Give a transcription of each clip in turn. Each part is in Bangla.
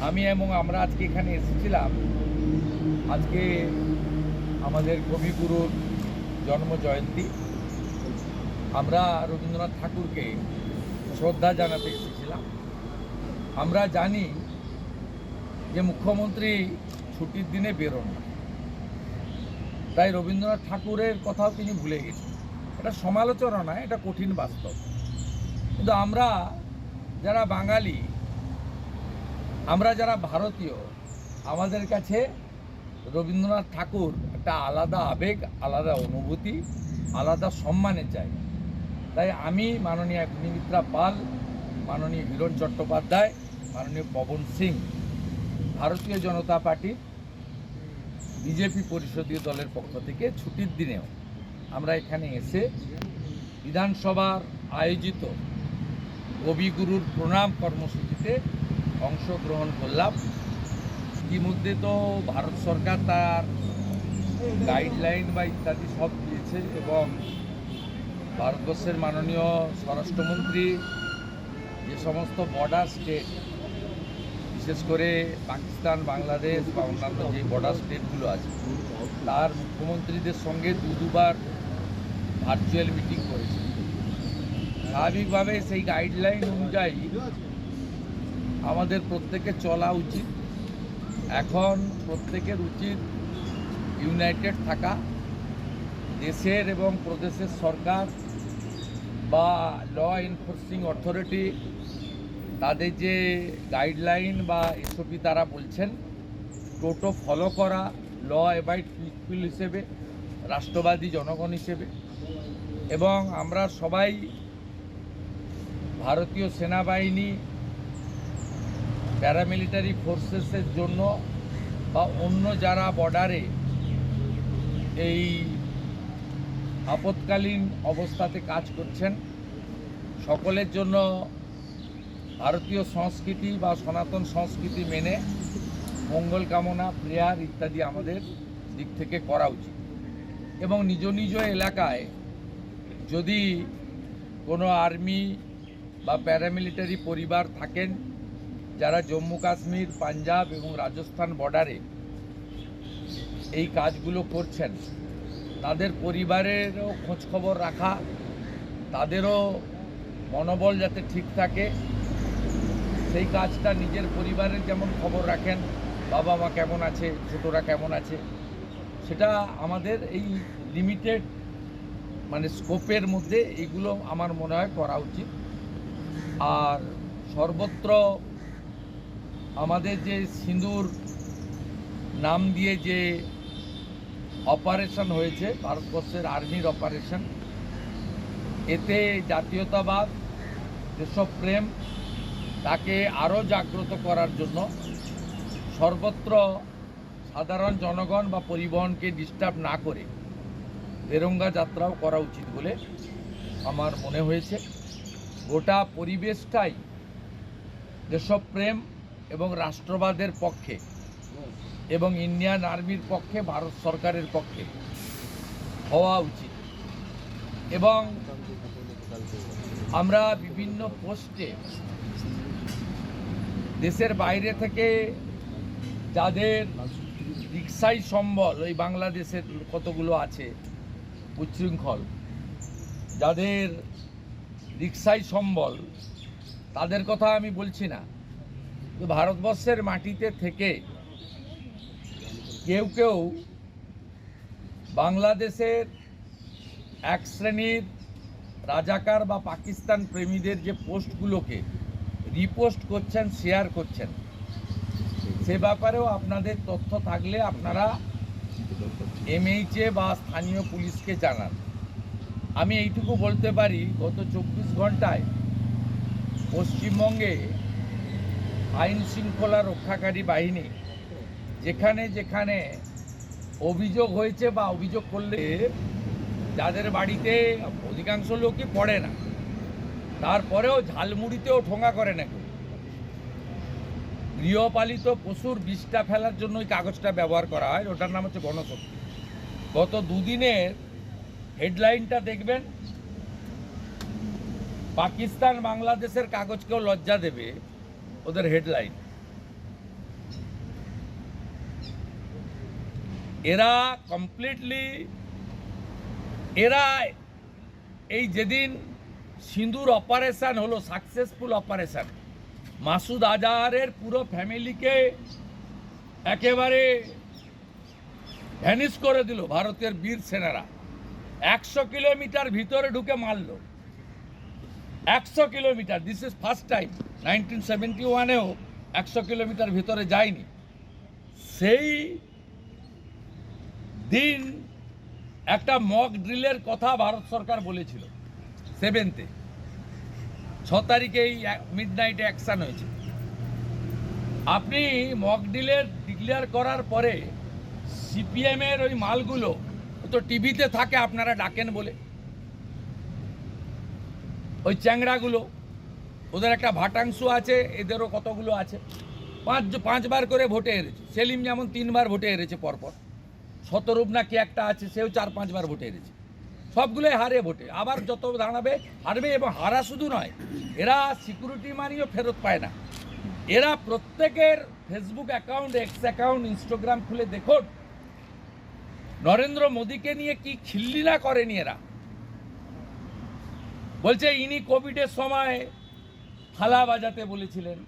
আমি এবং আমরা আজকে এখানে এসেছিলাম। আজকে আমাদের কবিগুরুর জন্ম জয়ন্তী আমরা রবীন্দ্রনাথ ঠাকুরকে শ্রদ্ধা জানাতে এসেছিলাম। আমরা জানি যে মুখ্যমন্ত্রী ছুটির দিনে বেরোন না। তাই রবীন্দ্রনাথ ঠাকুরের কথাও তিনি ভুলে গেছেন। এটা সমালোচনা নয়, এটা কঠিন বাস্তব। কিন্তু আমরা যারা বাঙালি আমরা যারা ভারতীয়, আমাদের কাছে রবীন্দ্রনাথ ঠাকুর একটা আলাদা আবেগ, আলাদা অনুভূতি, আলাদা সম্মানে চাই তাই আমি মাননীয় অগ্নিমিত্রা পাল, মাননীয় হিরণ চট্টোপাধ্যায়, মাননীয় পবন সিং, ভারতীয় জনতা পার্টি, বিজেপি পরিষদীয় দলের পক্ষ থেকে ছুটির দিনেও আমরা এখানে এসে বিধানসভার আয়োজিত কবিগুরুর প্রণাম কর্মসূচিতে অংশগ্রহণ করলাম। ইতিমধ্যে তো ভারত সরকার তার গাইডলাইন বা ইত্যাদি সব দিয়েছে এবং ভারতবর্ষের মাননীয় স্বরাষ্ট্রমন্ত্রী যে সমস্ত বর্ডার স্টেট বিশেষ করে পাকিস্তান, বাংলাদেশ বা অন্যান্য যে বর্ডার স্টেটগুলো আছে, তার মুখ্যমন্ত্রীদের সঙ্গে দু দুবার ভার্চুয়াল মিটিং করেছে। স্বাভাবিকভাবে সেই গাইডলাইন অনুযায়ী আমাদের প্রত্যেকে চলা উচিত। এখন প্রত্যেকের উচিত ইউনাইটেড থাকা। দেশের এবং প্রদেশের সরকার বা ল এনফোর্সিং অথরিটি তাদের যে গাইডলাইন বা এসওপি তারা বলছেন টোটো ফলো করা ল অ্যাবাইড পিপল হিসেবে, রাষ্ট্রবাদী জনগণ হিসেবে। এবং আমরা সবাই ভারতীয় সেনাবাহিনী প্যারামিলিটারি ফোর্সেসের জন্য বা অন্য যারা বর্ডারে এই আপৎকালীন অবস্থাতে কাজ করছেন, সকলের জন্য ভারতীয় সংস্কৃতি বা সনাতন সংস্কৃতি মেনে মঙ্গল কামনা, প্রেয়ার ইত্যাদি আমাদের দিক থেকে করা উচিত। এবং নিজ নিজ এলাকায় যদি কোনো আর্মি বা প্যারামিলিটারি পরিবার থাকেন যারা জম্মু কাশ্মীর, পাঞ্জাব এবং রাজস্থান বর্ডারে এই কাজগুলো করছেন, তাদের পরিবারেরও খোঁজখবর রাখা, তাদেরও মনোবল যাতে ঠিক থাকে, সেই কাজটা নিজের পরিবারের যেমন খবর রাখেন, বাবা মা কেমন আছে, ছোটরা কেমন আছে, সেটা আমাদের এই লিমিটেড মানে স্কোপের মধ্যে এইগুলো আমার মনে হয় করা উচিত। আর সর্বত্র আমাদের যে সিঁদুর নাম দিয়ে যে অপারেশন হয়েছে, ভারতবর্ষের আর্মির অপারেশন, এতে জাতীয়তাবাদ, দেশপ্রেম, তাকে আরও জাগ্রত করার জন্য সর্বত্র সাধারণ জনগণ বা পরিবহনকে ডিস্টার্ব না করে তেরঙ্গা যাত্রাও করা উচিত বলে আমার মনে হয়েছে। গোটা পরিবেশটাই দেশপ্রেম এবং রাষ্ট্রবাদের পক্ষে এবং ইন্ডিয়ান আর্মির পক্ষে, ভারত সরকারের পক্ষে হওয়া উচিত। এবং আমরা বিভিন্ন পোস্টে দেশের বাইরে থেকে যাদের রিক্সাই সম্বল ওই বাংলাদেশের কতগুলো আছে, উচ্ছৃঙ্খল, যাদের রিক্সাই সম্বল, তাদের কথা আমি বলছি না। ভারতবর্ষের মাটিতে থেকে কেউ কেউ বাংলাদেশের এক শ্রেণির রাজাকার বা পাকিস্তান প্রেমীদের যে পোস্টগুলোকে রিপোস্ট করছেন, শেয়ার করছেন, সে ব্যাপারেও আপনাদের তথ্য থাকলে আপনারা এমএইচএ বা স্থানীয় পুলিশকে জানান। আমি এইটুকু বলতে পারি, গত চব্বিশ ঘন্টায় পশ্চিমবঙ্গে আইন শৃঙ্খলা রক্ষাকারী বাহিনী, যেখানে যেখানে অভিযোগ হয়েছে বা অভিযোগ করলে যাদের বাড়িতে অধিকাংশ লোকই পড়ে না, তারপরেও ঝালমুড়িতেও ঠোঙা করে না গৃহপালিত পশুর বিষটা ফেলার জন্য ওই কাগজটা ব্যবহার করা হয়, ওটার নাম হচ্ছে গণশক্তি। গত দুদিনের হেডলাইনটা দেখবেন, পাকিস্তান বাংলাদেশের কাগজকেও লজ্জা দেবে ওদের হেডলাইন এরা কমপ্লিটলি এরা এই যেদিন সিঁদুর অপারেশান হলো সাকসেসফুল অপারেশান মাসুদ আজহারের পুরো ফ্যামিলিকে একেবারে ভ্যানিস করে দিল ভারতের বীর সেনারা। একশো কিলোমিটার ভিতরে ঢুকে মারলো। একশো kilometre this is first time nineteen seventy ওয়ানেও একশো কিলোমিটার ভিতরে যায়নি। সেই দিন একটা মক ড্রিলের কথা ভারত সরকার বলেছিল সেভেন্থে ছ তারিখে এই মিড নাইটে অ্যাকশান হয়েছে। আপনি মক ড্রিলের ডিক্লেয়ার করার পরে সিপিএমের ওই মালগুলো তো টিভিতে থাকে, আপনারা ডাকেন বলে। ওই চ্যাংড়াগুলো, ওদের একটা ভাটাংশ আছে, এদেরও কতগুলো আছে? পাঁচ, পাঁচবার করে ভোটে হেরেছে। সেলিম যেমন তিনবার ভোটে হেরেছে পরপর। শতরূপ না কি একটা আছে, সেও চার, পাঁচবার ভোটে হেরেছে। সবগুলোই হারে ভোটে। আবার যত দাঁড়াবে, হারবে এবং হারা শুধু নয়, এরা সিকিউরিটি মানিও ফেরত পায় না। এরা প্রত্যেকের Facebook account X account Instagram খুলে দেখুন। নরেন্দ্র মোদীকে নিয়ে কি খিল্লি না করেনি এরা? বলছে, ইনি কোভিডের সময় থালা বাজাতে বলেছিলেন।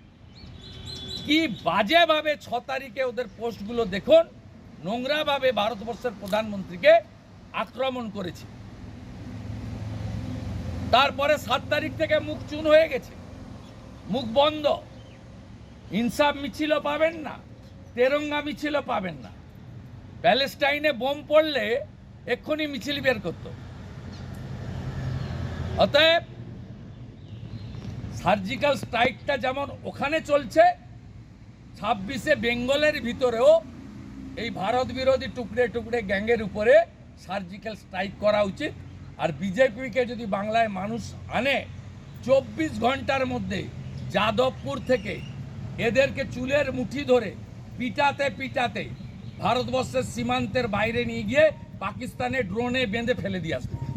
কি বাজেভাবে ছ তারিখে ওদের পোস্টগুলো দেখুন, নোংরাভাবে ভারতবর্ষের প্রধানমন্ত্রীকে আক্রমণ করেছে। তারপরে সাত তারিখ থেকে মুখ চুন হয়ে গেছে, মুখ বন্ধ। ইনসাফ মিছিলও পাবেন না, তেরঙ্গা মিছিলও পাবেন না। প্যালেস্টাইনে বোম পড়লে এক্ষুনি মিছিল বের করতো। অতএব সার্জিক্যাল স্ট্রাইকটা যেমন ওখানে চলছে, ছাব্বিশে বেঙ্গলের ভিতরেও এই ভারত বিরোধী টুকরে টুকরে গ্যাংয়ের উপরে সার্জিক্যাল স্ট্রাইক করা উচিত। আর বিজেপিকে যদি বাংলায় মানুষ আনে, চব্বিশ ঘণ্টার মধ্যে যাদবপুর থেকে এদেরকে চুলের মুঠি ধরে পিটাতে পিটাতে ভারতবর্ষের সীমান্তের বাইরে নিয়ে গিয়ে পাকিস্তানে ড্রোনে বেঁধে ফেলে দিয়ে আসবে।